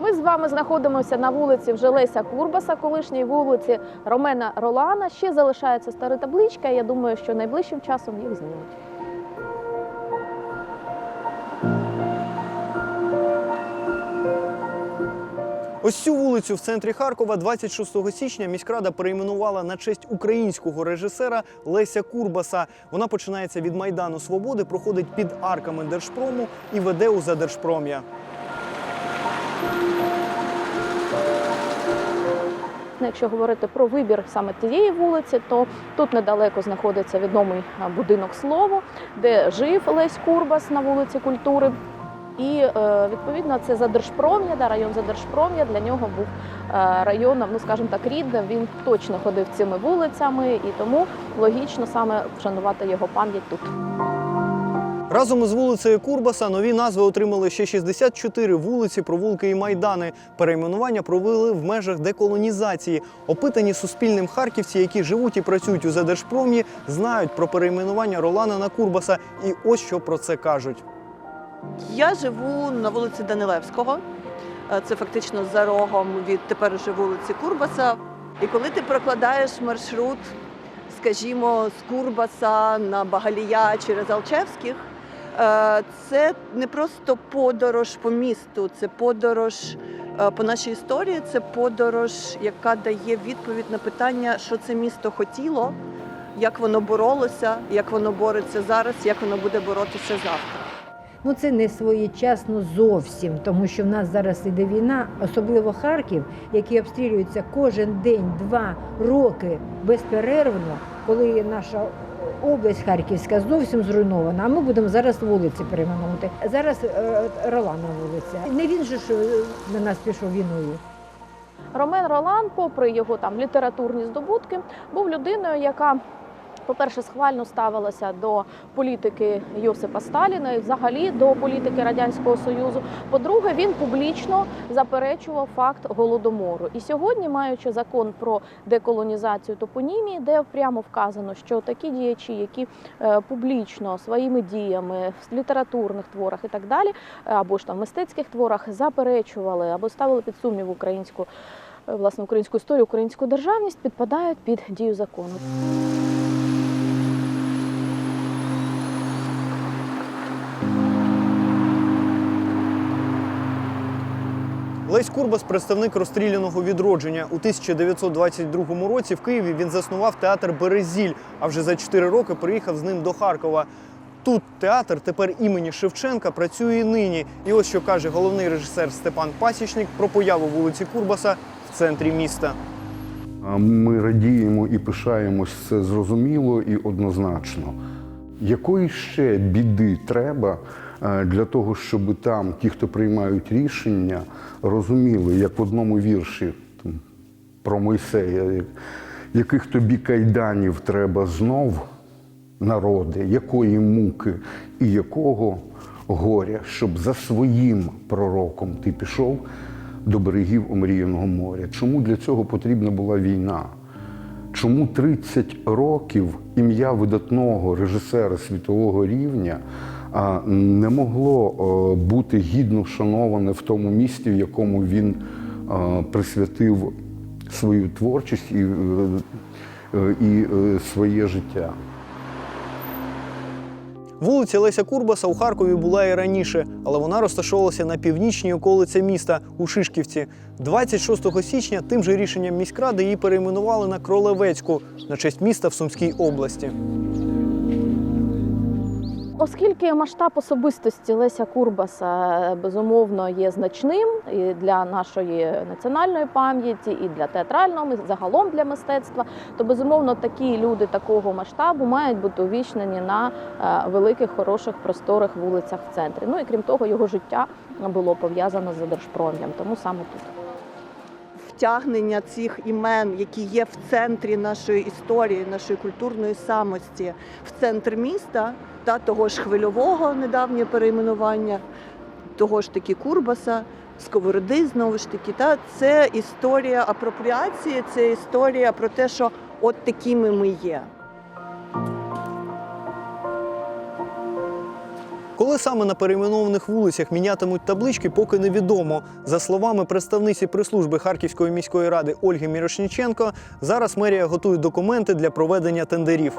Ми з вами знаходимося на вулиці вже Леся Курбаса, колишній вулиці Ромена Ролана. Ще залишається стара табличка. Я думаю, що найближчим часом їх знімуть. Ось цю вулицю в центрі Харкова 26 січня міськрада перейменувала на честь українського режисера Леся Курбаса. Вона починається від Майдану Свободи, проходить під арками Держпрому і веде у Задержпром'я. Ну, Якщо говорити про вибір саме тієї вулиці, то тут недалеко знаходиться відомий будинок слово, де жив Лесь Курбас на вулиці культури. І е, відповідно це Задержпром'я, да, район Задержпром'я для нього був е, районом, ну скажімо так, рідним. Він точно ходив цими вулицями, і тому логічно саме вшанувати його пам'ять тут. Разом із вулицею Курбаса нові назви отримали ще 64 вулиці, провулки і майдани. Перейменування провели в межах деколонізації. Опитані суспільним харківці, які живуть і працюють у Задержпром'ї, знають про перейменування Ролана на Курбаса. І ось що про це кажуть. Я живу на вулиці Данилевського. Е, Це фактично за рогом від тепер уже вулиці Курбаса. І коли ти прокладаєш маршрут, скажімо, з Курбаса на Багалія через Алчевських, це не просто подорож по місту, це подорож е, по нашій історії, це подорож, яка дає відповідь на питання, що це місто хотіло, як воно боролося, як воно бореться зараз, як воно буде боротися завтра. Ну це не своєчасно зовсім, тому що в нас зараз іде війна, особливо Харків, який обстрілюється кожен день, два роки безперервно, коли наша область Харківська зовсім зруйнована. А ми будемо зараз вулиці перейменувати. Зараз е, Ролана вулиця. Не він же ж е, на нас пішов війною. Ромен Ролан, попри його там літературні здобутки, був людиною, яка, по-перше, схвально ставилася до політики Йосипа Сталіна і взагалі до політики Радянського Союзу. По-друге, він публічно заперечував факт голодомору. І сьогодні, маючи закон про деколонізацію топонімії, де прямо вказано, що такі діячі, які е, публічно своїми діями в літературних творах і так далі, або ж там мистецьких творах заперечували або ставили під сумнів українську е, власне українську історію, українську державність, підпадають під дію закону. Лесь Курбас представник розстріляного відродження. У 1922 році в Києві він заснував театр Березіль, а вже за 4 роки приїхав з ним до Харкова. Тут театр тепер імені Шевченка працює і нині. І ось що каже головний режисер Степан Пасічник про появу вулиці Курбаса в центрі міста. Ми радіємо і пишаємось це зрозуміло і однозначно. Якої ще біди треба для того, щоб там ті, хто приймають рішення, розуміли, як в одному вірші там, про Мойсея, яких тобі кайданів треба знов, народи, якої муки і якого горя, щоб за своїм пророком ти пішов до берегів омріяного моря. Чому для цього потрібна була війна? Чому 30 років ім'я видатного режисера світового рівня не могло е, бути гідно вшановане в тому місті, в якому він е, присвятив свою творчість і, е, і своє життя? Вулиця Леся Курбаса у Харкові була і раніше, але вона розташовувалася на північній околиці міста у Шишківці. 26 січня тим же рішенням міськради її перейменували на Кролевецьку на честь міста в Сумській області. Оскільки масштаб особистості Леся Курбаса е, безумовно є значним і для нашої національної пам'яті, і для театрального і загалом для мистецтва, то безумовно такі люди такого масштабу мають бути увічнені на е, великих, хороших, просторих вулицях в центрі. Ну і крім того, його життя було пов'язано з держпром'ям, тому саме тут. Втягнення цих імен, які є в центрі нашої історії, нашої культурної самості, в центр міста, та того ж хвильового недавнє перейменування, того ж таки Курбаса, Сковороди, знову ж таки, та це історія апропріації, це історія про те, що от такими ми є. Коли саме на перейменованих вулицях мінятимуть таблички, поки невідомо. За словами представниці прес-служби Харківської міської ради Ольги Мірошніченко, зараз мерія готує документи для проведення тендерів.